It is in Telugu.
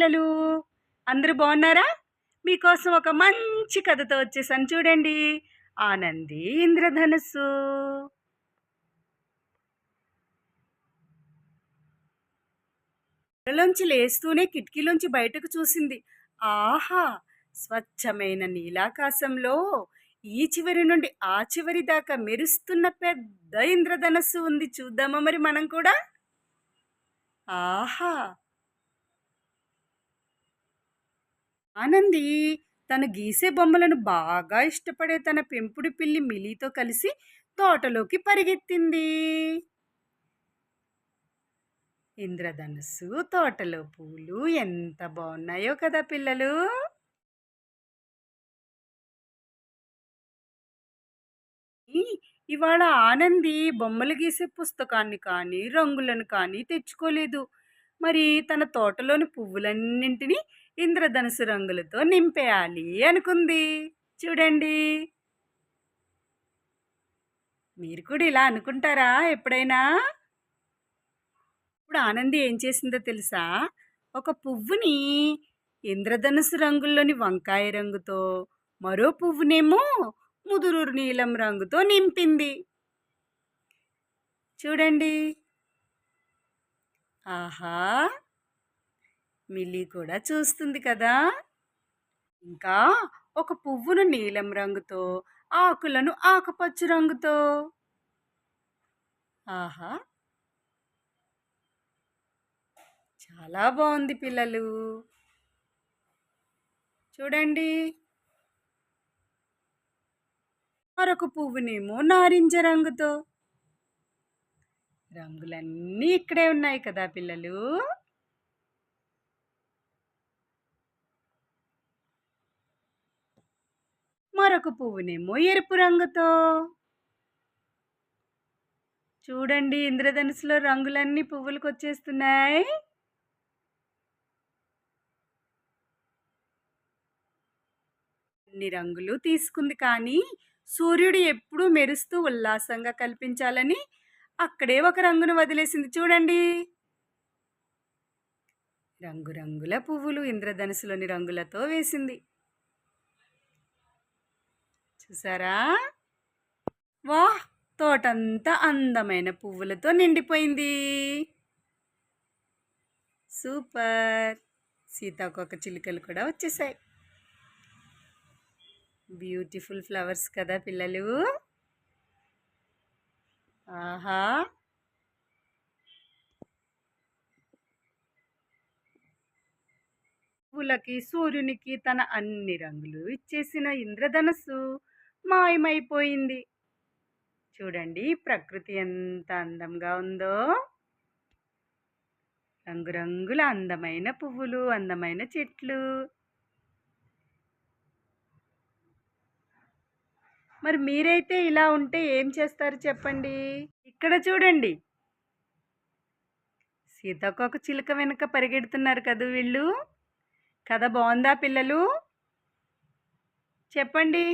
పిల్లలు? అందరూ బాగున్నారా? మీకోసం ఒక మంచి కథతో వచ్చేసాను చూడండి. ఆనంది ఇంద్రధనుస్సు. లోంచి లేస్తూనే కిటికీలోంచి బయటకు చూసింది. ఆహా! స్వచ్ఛమైన నీలాకాశంలో ఈ చివరి నుండి ఆ చివరి దాకా మెరుస్తున్న పెద్ద ఇంద్రధనస్సు ఉంది చూద్దామా మరి మనం కూడా? ఆహా! ఆనంది తను గీసే బొమ్మలను బాగా ఇష్టపడే తన పెంపుడు పిల్లి మిలీతో కలిసి తోటలోకి పరిగెత్తింది. ఇంద్రధనుస్సు తోటలో పూలు ఎంత బాగున్నాయో కదా పిల్లలు! ఈ ఇవాళ ఆనంది బొమ్మలు గీసే పుస్తకాన్ని కానీ రంగులను కానీ తెచ్చుకోలేదు. మరి తన తోటలోని పువ్వులన్నింటినీ ఇంద్రధనుసు రంగులతో నింపేయాలి అనుకుంది. చూడండి. మీరు కూడా ఇలా అనుకుంటారా ఎప్పుడైనా? ఇప్పుడు ఆనంది ఏం చేసిందో తెలుసా? ఒక పువ్వుని ఇంద్రధనుసు రంగుల్లోని వంకాయ రంగుతో మరో పువ్వునేమో ముదురు నీలం రంగుతో నింపింది. చూడండి. ఆహా! మిల్లీ కూడా చూస్తుంది కదా! ఇంకా ఒక పువ్వును నీలం రంగుతో ఆకులను ఆకుపచ్చ రంగుతో. ఆహా! చాలా బాగుంది పిల్లలు. చూడండి. మరొక పువ్వునేమో నారింజ రంగుతో. రంగులన్నీ ఇక్కడే ఉన్నాయి కదా పిల్లలు. మరొక పువ్వునేమో ఎరుపు రంగుతో. చూడండి ఇంద్రధనుసులో రంగులన్నీ పువ్వులకు వచ్చేస్తున్నాయి అన్ని రంగులు తీసుకుంది కానీ సూర్యుడు ఎప్పుడూ మెరుస్తూ ఉల్లాసంగా కల్పించాలని అక్కడే ఒక రంగును వదిలేసింది చూడండి. రంగురంగుల పువ్వులు ఇంద్రధనుసులోని రంగులతో వేసింది. చూసారా? వాహ్! తోటంతా అందమైన పువ్వులతో నిండిపోయింది. సూపర్! సీతాకొక చిలుకలు కూడా వచ్చేసాయి. బ్యూటిఫుల్ ఫ్లవర్స్ కదా పిల్లలు. ఆహా! పువ్వులకి సూర్యునికి తన అన్ని రంగులు ఇచ్చేసిన ఇంద్రధనస్సు. మాయమైపోయింది. చూడండి ప్రకృతి ఎంత అందంగా ఉందో. రంగురంగుల అందమైన పువ్వులు అందమైన చెట్లు. మరి మీరైతే ఇలా ఉంటే ఏం చేస్తారు చెప్పండి? ఇక్కడ చూడండి. సీతాకోక చిలుక వెనుక పరిగెడుతున్నారు కదా వీళ్ళు. కథ బాగుందా పిల్లలు? చెప్పండి.